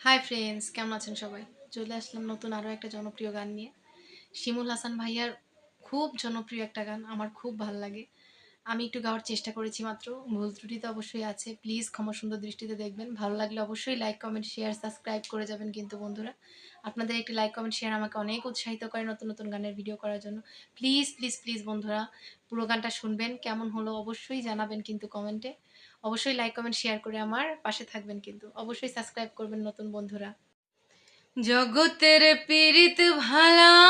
Hi friends কেমন আছেন সবাই? চলে আসলাম নতুন আরও একটা জনপ্রিয় গান নিয়ে। শিমুল হাসান ভাইয়ার খুব জনপ্রিয় একটা গান, আমার খুব ভালো লাগে। আমি একটু গাওয়ার চেষ্টা করেছি মাত্র। ভুল ত্রুটি তো অবশ্যই আছে। প্লিজ ক্ষমা সুন্দর দৃষ্টিতে দেখবেন। ভালো লাগলে অবশ্যই লাইক কমেন্ট শেয়ার সাবস্ক্রাইব করে যাবেন কিন্তু বন্ধুরা। আপনাদের একটি লাইক কমেন্ট শেয়ার আমাকে অনেক উৎসাহিত করে নতুন নতুন গানের ভিডিও করার জন্য। প্লিজ প্লিজ প্লিজ বন্ধুরা, পুরো গানটা শুনবেন। কেমন হলো অবশ্যই জানাবেন কিন্তু কমেন্টে অবশ্যই লাইক কমেন্ট শেয়ার করে আমার পাশে থাকবেন কিন্তু। অবশ্যই সাবস্ক্রাইব করবেন নতুন বন্ধুরা। জগতের পীড়িত ভালানা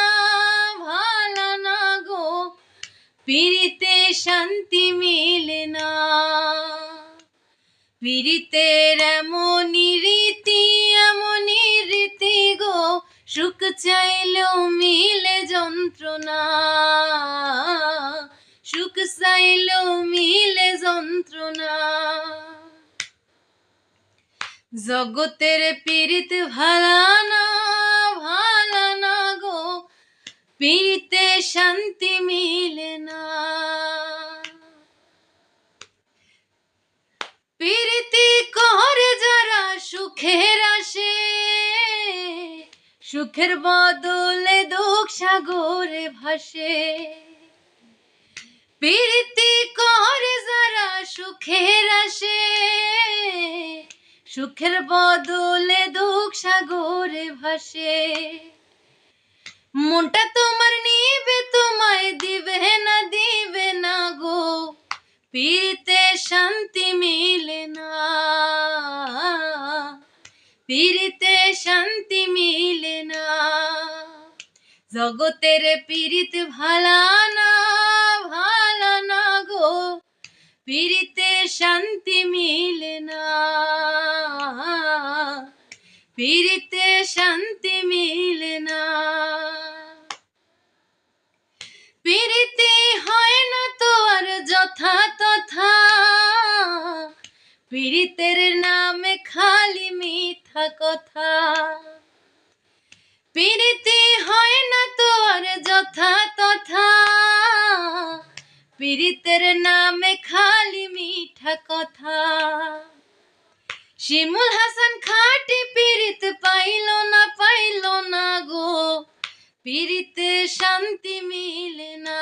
পীড়িতে শান্তি মিলে না। পীড়িতের এমনই রীতি এমনই রীতি গো। সুখ চাইলেও মিলে যন্ত্রণা। সুখ চাইলেও মিলে যন্ত্রণা। জগতের পীড়িত ভালা পীড়িতে শান্তি মিলে না। প্রীতি করে যারা সুখের আসে, সুখের বদলে দুঃখ সাগরে ভাসে। প্রীতি করে যারা সুখের আসে, সুখের বদলে দুঃখ সাগরে ভাসে। মনটা তোমার নিবে তোমায় দিবে না দিবে না গো পীড়িতে শান্তি মিলে না পীড়িতে শান্তি মিলে না জগতের পীড়িত ভালা না ভালা না গো পীড়িতে শান্তি মিলে না পীড়িতে শান্তি মিলে না পীড়িতের নামে খালি মিথ্যা কথা। পীড়িতে হয় না তোর যথা তথা। পীড়িতের নামে খালি মিঠা কথা। শিমুল হাসান খাটি পীড়িত পাইল না পাইল না গো। পীড়িতে শান্তি মিলে না।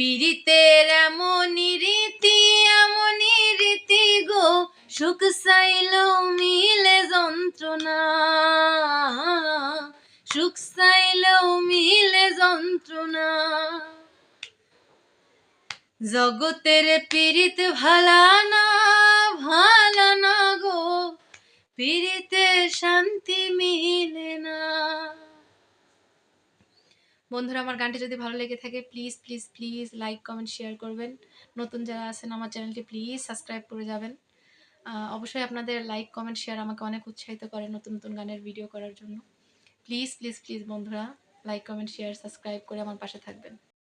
পীড়িতের এমনই রীতি এমনই রীতি গো। সুখ সাইল মিলে যন্ত্রণা। সুখ সাইল মিলে যন্ত্রণা। জগতের পীড়িত ভালা না বন্ধুরা, আমার গানটি যদি ভালো লেগে থাকে please please please like comment share করবেন। নতুন যারা আছেন আমার চ্যানেলটি প্লিজ সাবস্ক্রাইব করে যাবেন। অবশ্যই আপনাদের লাইক কমেন্ট শেয়ার আমাকে অনেক উৎসাহিত করে নতুন নতুন গানের ভিডিও করার জন্য। প্লিজ প্লিজ প্লিজ বন্ধুরা লাইক কমেন্ট শেয়ার সাবস্ক্রাইব করে আমার পাশে থাকবেন।